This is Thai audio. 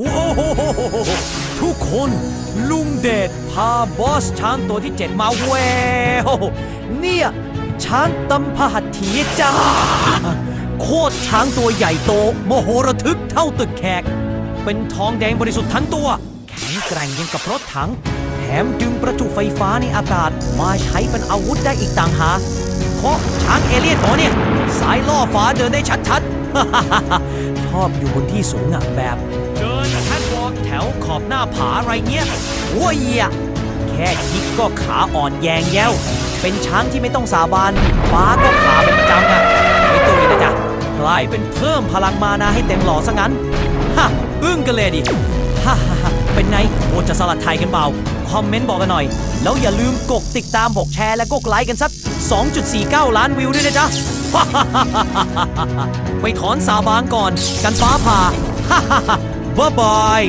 โอ้โหทุกคนลุงเดชพาบอสช้างตัวที่เจ็ดมาแววเนี่ย ช้างตำพหัตถีจ้า โคตรช้างตัวใหญ่โตโมโหระทึกเท่าตึกแขก เป็นทองแดงบริสุทธิ์ทั้งตัว แข็งแกร่งยังกับรถถัง แถมดึงประจุไฟฟ้าในอากาศ มาใช้เป็นอาวุธได้อีกต่างหากเพราะช้างเอเลี่ยนหมอเนี่ย สายล่อฟ้าเดินได้ชัดๆชอบอยู่บนที่สูงอะแบบเดิ อบหน้าผาอะไรเงี้ยโอ้ยอะแค่คิดก็ขาอ่อนแยงแย้ว เป็นช้างที่ไม่ต้องสาบานฟ้าก็ขาเป็นประจำอะไม่ตุยนะจ๊ะกลายเป็นเพิ่มพลังมานะให้เต็มหล่อซะงั้นฮะอึ้งกันเลยดิฮ่าฮ่าฮ่าเป็นไงโอจะสลัดไทยกันเปล่า คอมเมนต์บอกกันหน่อย แล้วอย่าลืมกดติดตามบอกแชร์และกดไลค์กันสัก 2.49 ล้านวิวด้วยนะจ๊ะไปถอนสาบานก่อน กันฟ้าผ่า ฮ่าฮ่าฮ่าบ๊ายบาย